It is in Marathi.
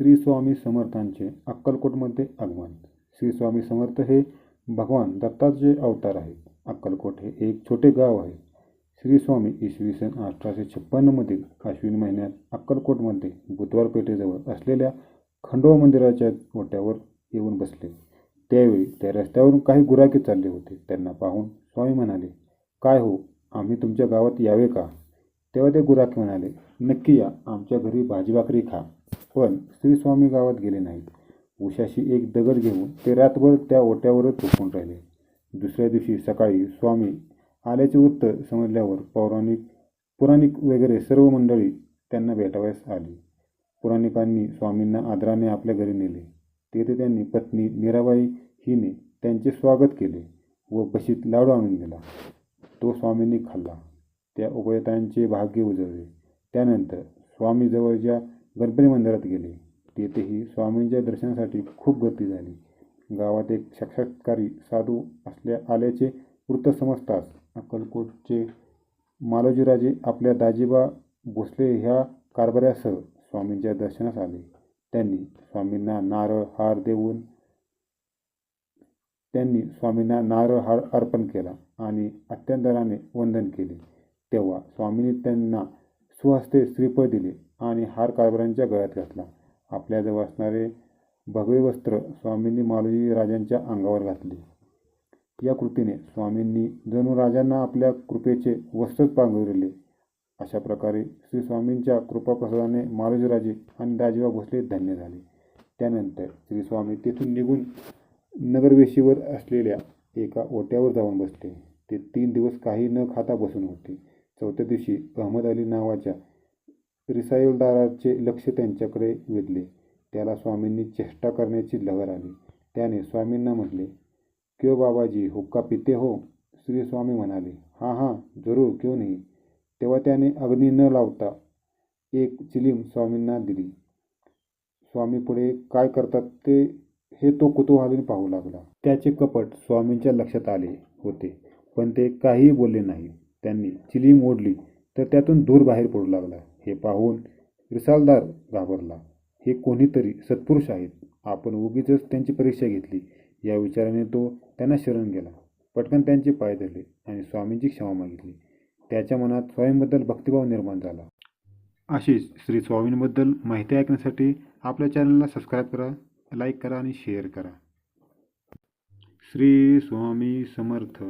श्री स्वामी समर्थांचे अक्कलकोटमध्ये आगमन. श्री स्वामी समर्थ हे भगवान दत्ताचे अवतार आहेत. अक्कलकोट हे एक छोटे गाव आहे. श्री स्वामी इसवी सन अठराशे छप्पन्नमधील अश्विन महिन्यात अक्कलकोटमध्ये बुधवार पेठेजवळ असलेल्या खंडोबा मंदिराच्या ओट्यावर येऊन बसले. त्यावेळी त्या रस्त्यावरून काही गुराखे चालले होते. त्यांना पाहून स्वामी म्हणाले काय हो आम्ही तुमच्या गावात यावे का? तेव्हा ते गुराखे म्हणाले नक्की या आमच्या घरी भाजी भाकरी खा. पण श्रीस्वामी गावात गेले नाहीत. उशाशी एक दगड घेऊन ते रातभर त्या ओट्यावरच झोपून राहिले. दुसऱ्या दिवशी सकाळी स्वामी आल्याचे वृत्त समजल्यावर पौराणिक पुराणिक वगैरे सर्व मंडळी त्यांना भेटावयास आली. पुराणिकांनी स्वामींना आदराने आपल्या घरी नेले. तेथे त्यांनी पत्नी मीराबाई हिने त्यांचे स्वागत केले व बशीत लाडू आणून दिला. तो स्वामींनी खाल्ला. त्या उभयतांचे भाग्य उजळले. त्यानंतर स्वामीजवळच्या गणपती मंदिरात गेले. तेथेही स्वामींच्या दर्शनासाठी खूप गर्दी झाली. गावात एक साक्षात्कारी साधू असल्या आल्याचे वृत्त समजताच अक्कलकोटचे मालोजीराजे आपल्या दाजीबा भोसले ह्या कारभाऱ्यासह स्वामींच्या दर्शनास आले. त्यांनी स्वामींना नारळ हार देऊन त्यांनी स्वामींना नारळ हार अर्पण केला आणि अत्यंतराने वंदन केले. तेव्हा स्वामींनी त्यांना स्वहस्ते श्रीफळ दिले. आणि हार कारभारांच्या गळ्यात घातला. आपल्याजवळ असणारे भगवे वस्त्र स्वामींनी मालोजी राजांच्या अंगावर घातले. या कृतीने स्वामींनी जणू राजांना आपल्या कृपेचे वस्त्रच पांघरले. अशा प्रकारे श्री स्वामींच्या कृपाप्रसादाने मालोजीराजे आणि दाजीबा भोसले धन्य झाले. त्यानंतर श्री स्वामी तेथून निघून नगरवेशीवर असलेल्या एका ओट्यावर जाऊन बसले. ते तीन दिवस काही न खाता बसून होते. चौथ्या दिवशी अहमद अली नावाच्या रिसाईलदाराचे लक्ष त्यांच्याकडे वेधले. त्याला स्वामींनी चेष्टा करण्याची लहर आली. त्याने स्वामींना म्हटले क्यों बाबाजी हुक्का पिते हो? श्री स्वामी म्हणाले हां हां जरूर क्यों नाही? तेव्हा त्याने अग्नी न लावता एक चिलीम स्वामींना दिली. स्वामी पुढे काय करतात ते हे तो कुतूहलाने पाहू लागला. त्याचे कपट स्वामींच्या लक्षात आले होते पण ते काहीही बोलले नाही. त्यांनी चिलीम ओढली तर त्यातून धूर बाहेर पडू लागला. हे पाहून रिसालदार घाबरला. हे कोणीतरी सत्पुरुष आहेत. आपण उगीच त्यांची परीक्षा घेतली. या विचाराने तो त्यांना शरण गेला. पटकन त्यांचे पाय धरले आणि स्वामींची क्षमा मागितली. त्याच्या मनात स्वामींबद्दल भक्तिभाव निर्माण झाला. अशीच श्री स्वामींबद्दल माहिती ऐकण्यासाठी आपल्या चॅनलला सबस्क्राईब करा लाईक करा आणि शेअर करा. श्री स्वामी समर्थ.